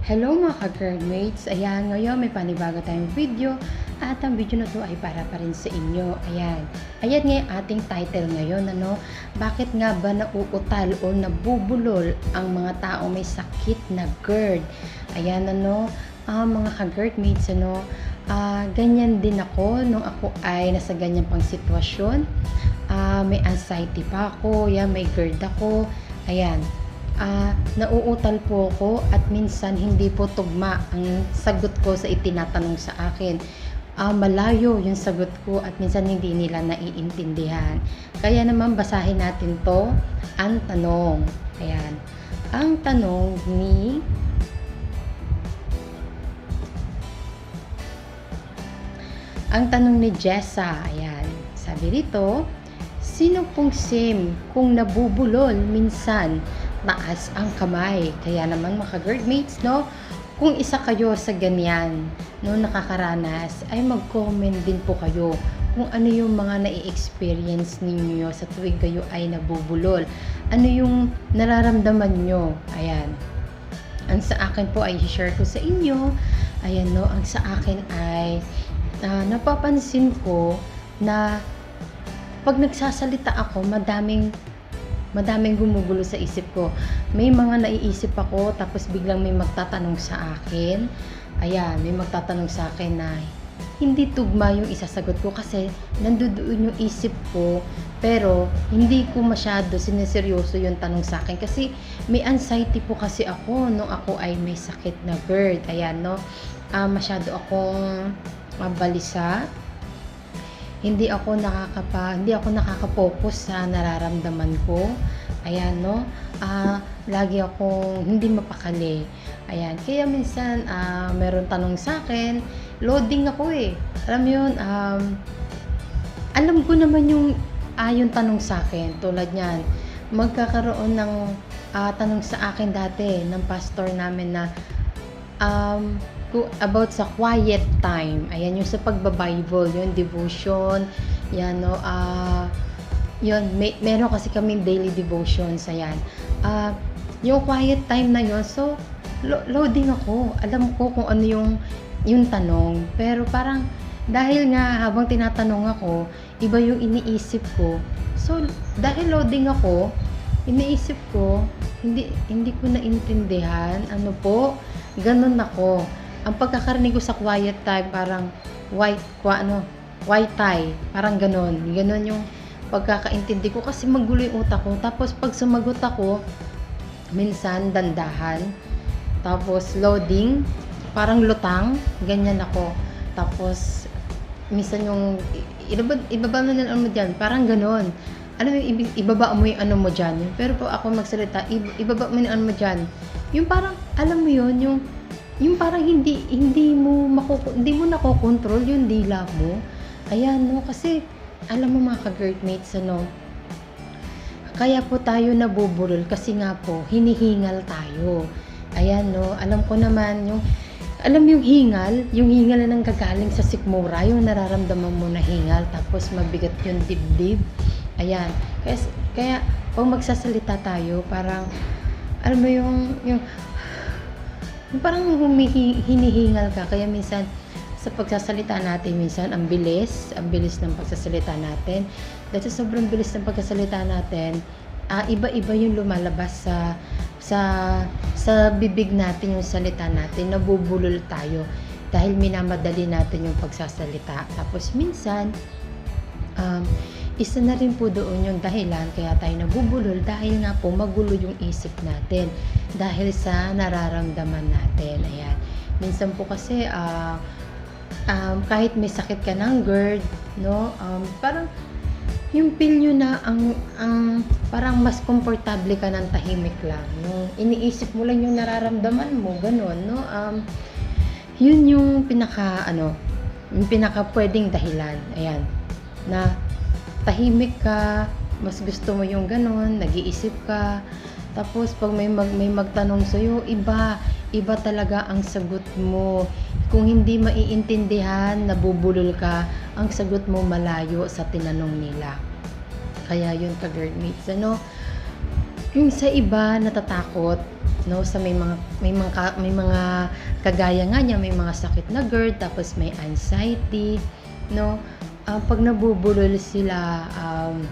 Hello mga ka-girlmates! Ayan, ngayon may panibago tayong video at ang video na to ay para pa rin sa inyo. Ayan. Ayan nga ating title ngayon, ano? Bakit nga ba nauutal o nabubulol ang mga tao may sakit na GERD? Ayan, ano? Ah, mga ka-girlmates, ano? Ah, ganyan din ako nung ako ay nasa ganyan pang sitwasyon. Ah, may anxiety pa ako, yan, may GERD ako. Ayan, ah, nauutal po ako at minsan hindi po tugma ang sagot ko sa itinatanong sa akin. Ah, malayo yung sagot ko at minsan hindi nila naiintindihan. Kaya naman basahin natin to ang tanong. Ayan. Ang tanong ni Ang tanong ni Jessa, ayan. Sabi rito, sino pong sim kung nabubulol minsan taas ang kamay. Kaya naman mga girlmates, no, kung isa kayo sa ganyan, no, nakakaranas, ay mag-comment din po kayo kung ano yung mga nai-experience ninyo sa tuwing kayo ay nabubulol. Ano yung nararamdaman nyo? Ayan. Ang sa akin po ay share ko sa inyo. Ayan no, ang sa akin ay ah, napapansin ko na pag nagsasalita ako, madaming madaming gumugulo sa isip ko. May mga naiisip ako, tapos biglang may magtatanong sa akin. Ayan, may magtatanong sa akin na hindi tugma yung isasagot ko kasi nandoon yung isip ko pero hindi ko masyado sineseryoso yung tanong sa akin kasi may anxiety po kasi ako nung ako ay may sakit na GERD ayan no Ah, masyado akong mabalisa hindi ako nakakapa hindi ako nakaka-focus sa nararamdaman ko. Ayan no? Ah lagi akong hindi mapakali. Ayan. Kaya minsan ah, meron tanong sa akin loading ako eh. Alam yun um, alam ko naman yung yung tanong sa akin. Tulad niyan magkakaroon ng ah, tanong sa akin dati ng pastor namin na um, about sa quiet time. Ayan, yung sa pagbabible, yung devotion, yan, no, ah, yun, may, meron kasi kami daily devotions, ayan. Ah, yung quiet time na yun, so, lo- loading ako. Alam ko kung ano yung, yung tanong. Pero parang, dahil nga habang tinatanong ako, iba yung iniisip ko. So, dahil loading ako, iniisip ko, hindi hindi ko naintindihan. Ano po? Ganun ako. Ang pagkakarinig ko sa quiet time, parang white, kwa, ano, white tie. Parang ganun. Ganun yung pagkakaintindi ko kasi magulo yung utak ko. Tapos pag sumagot ako, minsan dandahan. Tapos loading, parang lutang, ganyan ako. Tapos minsan yung ibaba, ibaba na ano mo dyan, parang ganon. Alam mo, ibaba mo yung ano mo dyan. Pero po ako magsalita, ib- ibaba mo yung ano mo dyan. Yung parang, alam mo yun, yung yung parang hindi hindi mo makuko, hindi mo nakokontrol yung dila mo. Ayan, no, kasi alam mo mga ka-girlmates, ano, kaya po tayo nabubulol kasi nga po, hinihingal tayo. Ayan, no, alam ko naman yung alam yung hingal, yung hingal na nanggagaling sa sikmura, yung nararamdaman mo na hingal, tapos mabigat yung dibdib. Ayan. Kaya, kaya pag magsasalita tayo, parang, alam mo yung, yung, yung parang humihi, hinihingal ka. Kaya minsan, sa pagsasalita natin, minsan, ang bilis, ang bilis ng pagsasalita natin. Dahil sa sobrang bilis ng pagsasalita natin, ah, iba-iba yung lumalabas sa sa sa bibig natin yung salita natin, nabubulol tayo dahil minamadali natin yung pagsasalita. Tapos minsan, um, isa na rin po doon yung dahilan kaya tayo nabubulol dahil nga po magulo yung isip natin dahil sa nararamdaman natin. Ayan. Minsan po kasi ah, um, kahit may sakit ka ng GERD, no, um, parang yung feel nyo na ang, ang parang mas komportable ka ng tahimik lang. Yung iniisip mo lang yung nararamdaman mo, ganun, no? Um, yun yung pinaka, ano, yung pinaka pwedeng dahilan. Ayan. Na tahimik ka, mas gusto mo yung ganun, nag-iisip ka, tapos pag may mag, may magtanong sa iyo, iba, iba talaga ang sagot mo. Kung hindi maiintindihan, nabubulol ka, ang sagot mo malayo sa tinanong nila. Kaya yun ka girlmates, ano? Yung sa iba natatakot, no sa may mga may mga may mga kagaya nga niya may mga sakit na GERD tapos may anxiety no Ah, pag nabubulol sila um,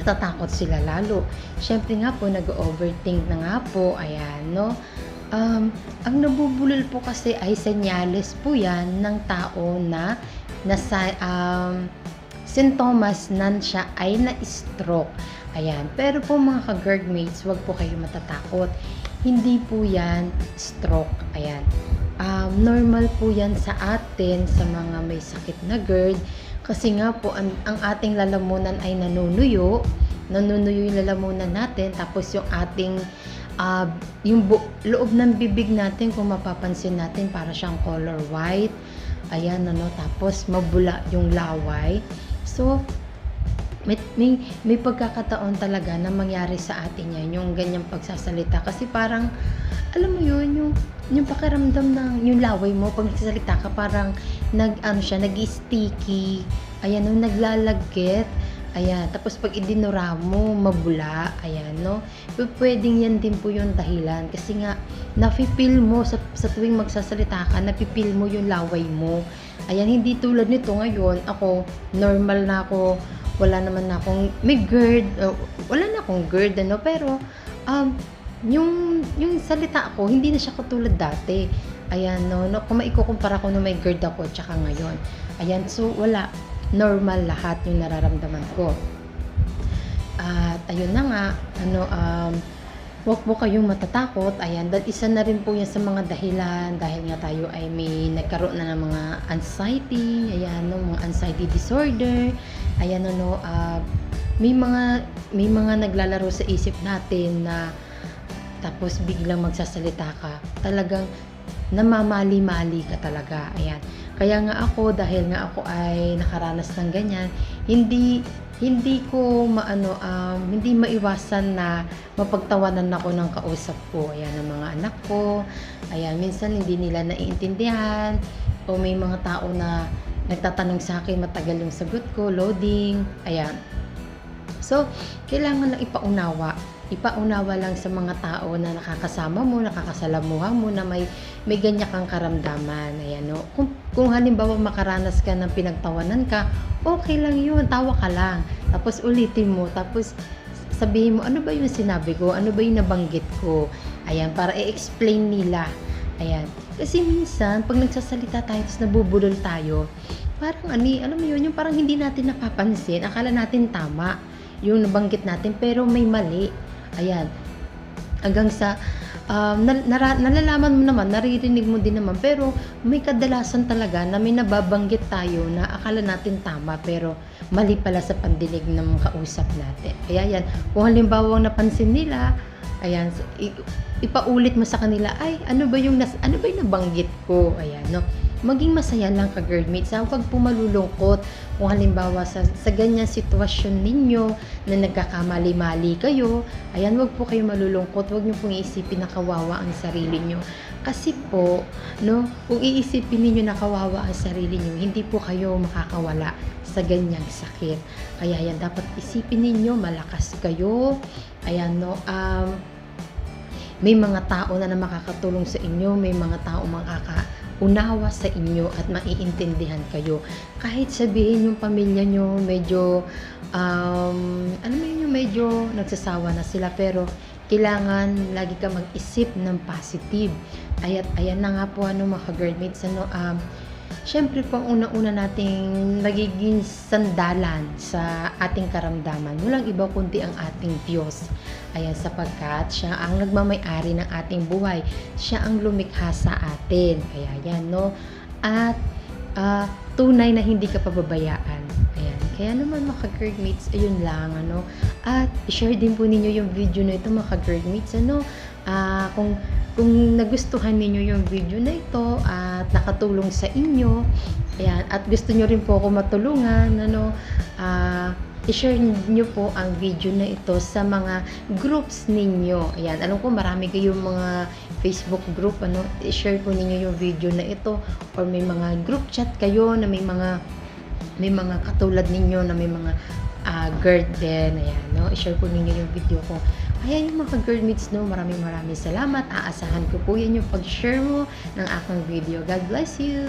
natatakot sila lalo. Syempre nga po nag-overthink na nga po ayan no? Um, ang nabubulol po kasi ay senyales po yan ng tao na nasa um, sintomas nan siya ay na-stroke. Ayan pero po mga ka-GERD mates wag po kayo matatakot. Hindi po yan stroke ayan. Um, normal po yan sa atin sa mga may sakit na GERD kasi nga po ang, ang ating lalamunan ay nanunuyo. Nanunuyo yung lalamunan natin. Tapos yung ating ah, yung bu- loob ng bibig natin kung mapapansin natin para siyang color white. Ayan ano tapos mabula yung laway. So may, may, may pagkakataon talaga na mangyari sa atin yan, yung ganyang pagsasalita. Kasi parang, yung, pakiramdam ng, yung laway mo, pag nagsasalita ka, parang, nag, ano siya, nag-sticky, ayan, no, naglalagkit, ayan, tapos pag idinura mo, mabula, ayan, no, P- pwedeng yan din po yung dahilan, kasi nga, nafe-feel mo, sa, sa tuwing magsasalita ka, nafe-feel mo yung laway mo, ayan, hindi tulad nito ngayon, ako, normal na ako, wala naman na akong may GERD, uh, wala na akong GERD ano, pero um, yung yung salita ko hindi na siya katulad dati. Ayan no, no kung maikukumpara ko nung may GERD ako tsaka ngayon. Ayan, so wala normal lahat yung nararamdaman ko. At ayun na nga, ano um Huwag po kayong matatakot. Ayan, dahil isa na rin po yan sa mga dahilan dahil nga tayo ay may nagkaroon na ng mga anxiety, ayan, no, mga anxiety disorder. Ayan, ano, ah, may mga may mga naglalaro sa isip natin na tapos biglang magsasalita ka. Talagang namamali-mali ka talaga. Ayan. Kaya nga ako dahil nga ako ay nakaranas ng ganyan, hindi hindi ko maano um, hindi maiwasan na mapagtawanan ako ng kausap ko ayan ng mga anak ko ayan minsan hindi nila naiintindihan o may mga tao na nagtatanong sa akin matagal yung sagot ko loading ayan so kailangan lang ipaunawa ipaunawa lang sa mga tao na nakakasama mo, nakakasalamuha mo na may may ganyan kang karamdaman. Ayan, no? Kung, kung halimbawa makaranas ka ng pinagtawanan ka, okay lang yun, tawa ka lang. Tapos ulitin mo, tapos sabihin mo, ano ba yung sinabi ko? Ano ba yung nabanggit ko? Ayan, para i-explain nila. Ayan. Kasi minsan, pag nagsasalita tayo, tapos nabubulol tayo, parang ani, alam mo yun, yung parang hindi natin napapansin, akala natin tama yung nabanggit natin, pero may mali. Ayan. Hanggang sa, um, nara- nalalaman mo naman, naririnig mo din naman, pero may kadalasan talaga na may nababanggit tayo na akala natin tama, pero mali pala sa pandinig ng kausap natin. Kaya yan, kung halimbawa napansin nila, ayan, ipaulit mo sa kanila, ay, ano ba yung, nas- ano ba yung nabanggit ko? Ayan, no? Maging masaya lang ka, girlmates. Ha? Huwag po malulungkot kung halimbawa sa, sa ganyan sitwasyon ninyo na nagkakamali-mali kayo, ayan, wag po kayo malulungkot. Huwag niyo pong iisipin na kawawa ang sarili niyo. Kasi po, no, kung iisipin niyo na kawawa ang sarili niyo, hindi po kayo makakawala sa ganyang sakit. Kaya yan, dapat isipin ninyo, malakas kayo. Ayan, no, um, may mga tao na, na makakatulong sa inyo, may mga tao makakaunawa sa inyo at maiintindihan kayo. Kahit sabihin yung pamilya nyo medyo, um, ano mo yun, medyo nagsasawa na sila, pero kailangan lagi ka mag-isip ng positive. Ayat, ayan na nga po ano mga girlmates, ano, um, Siyempre po, ang unang-una nating magiging sandalan sa ating karamdaman. Walang iba kundi ang ating Diyos. Ayan, sapagkat siya ang nagmamay-ari ng ating buhay. Siya ang lumikha sa atin. Kaya yan, no? At ah, tunay na hindi ka pababayaan. Ayan. Kaya naman mga ka-girlmates, ayun lang, ano. At share din po ninyo yung video na ito mga ka-girlmates, ano. Ah, kung kung nagustuhan ninyo yung video na ito at nakatulong sa inyo, ayan, at gusto nyo rin po ako matulungan, ano, ah, i-share niyo po ang video na ito sa mga groups ninyo. Ayan, alam ko marami kayong mga Facebook group, ano, i-share po ninyo yung video na ito or may mga group chat kayo na may mga may mga katulad ninyo na may mga uh, GERD din, ayan, no? I-share po ninyo yung video ko. Ayan yung mga girl meets no, maraming maraming salamat. Aasahan ko po yan yung pag-share mo ng aking video. God bless you!